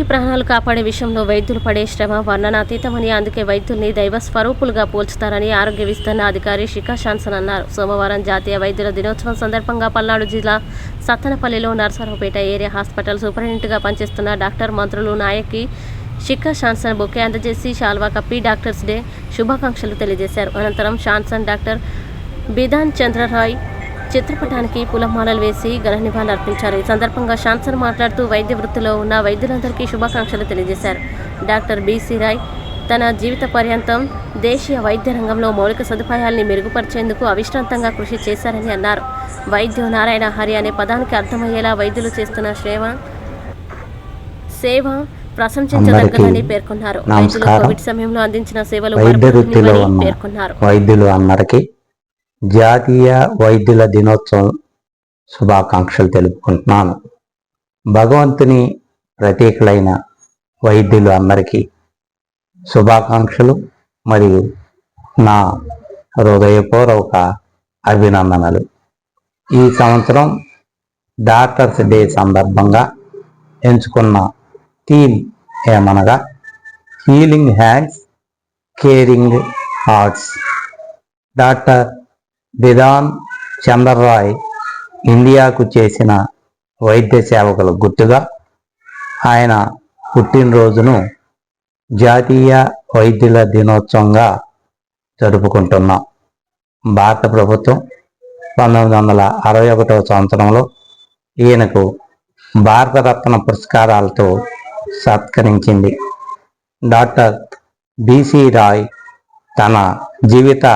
ప్రాణాలు కాపాడే విషయంలో వైద్యులు పడే శ్రమ వర్ణనాతీతమని అందుకే వైద్యుల్ని దైవ స్వరూపులుగా పోల్చుతారని ఆరోగ్య విస్తరణ అధికారి శిఖా శాన్సన్ అన్నారు. సోమవారం జాతీయ వైద్యుల దినోత్సవం సందర్భంగా పల్నాడు జిల్లా సత్తనపల్లిలో నర్సరావుపేట ఏరియా హాస్పిటల్ సూపరింటెండెంట్గా పనిచేస్తున్న డాక్టర్ మంత్రులు నాయక్కి శిఖా షాన్సన్ బొకే అందజేసి శాల్వా కప్పి డాక్టర్స్ డే శుభాకాంక్షలు తెలియజేశారు. అనంతరం షాన్సన్ డాక్టర్ బిధాన్ చంద్రరాయ్ చిత్రపటానికి పూలమాలలు వేసి ఘన నివాళులు అర్పించారు. ఈ సందర్భంగా షాన్సన్ మాట్లాడుతూ వైద్య వృత్తిలో ఉన్న వైద్యులందరికీ శుభాకాంక్షలు తెలియజేశారు. డాక్టర్ బీసీ రాయ్ తన జీవిత పర్యంతం దేశీయ వైద్య రంగంలో మౌలిక సదుపాయాల్ని మెరుగుపరిచేందుకు అవిశ్రాంతంగా కృషి చేశారని అన్నారు. వైద్యో నారాయణ హరి అనే పదానికి అర్థమయ్యేలా వైద్యులు చేస్తున్న సేవ సేవ ప్రశంసించదగ్గదని పేర్కొన్నారు. వైద్యులు. కోవిడ్ సమయంలో అందించిన సేవలు పేర్కొన్నారు. వైద్యులు అందరికీ జాతీయ వైద్యుల దినోత్సవం శుభాకాంక్షలు తెలుపుకుంటున్నాను. భగవంతుని ప్రతీకలైన వైద్యులు అందరికీ శుభాకాంక్షలు మరియు నా హృదయపూర్వక అభినందనలు. ఈ సంవత్సరం డాక్టర్స్ డే సందర్భంగా ఎంచుకున్న థీమ్ ఏమనగా healing hands caring hearts. Doctor Bidhan Roy ఇండియాకు చేసిన వైద్య సేవకుల గుర్తుగా ఆయన పుట్టినరోజును జాతీయ వైద్యుల దినోత్సవంగా జరుపుకుంటున్నాం భారత ప్రభుత్వం పంతొమ్మిది వందల అరవై ఒకటవ సంవత్సరంలో ఈయనకు భారతరత్న పురస్కారాలతో సత్కరించింది. డాక్టర్ బీసీ రాయ్ తన జీవిత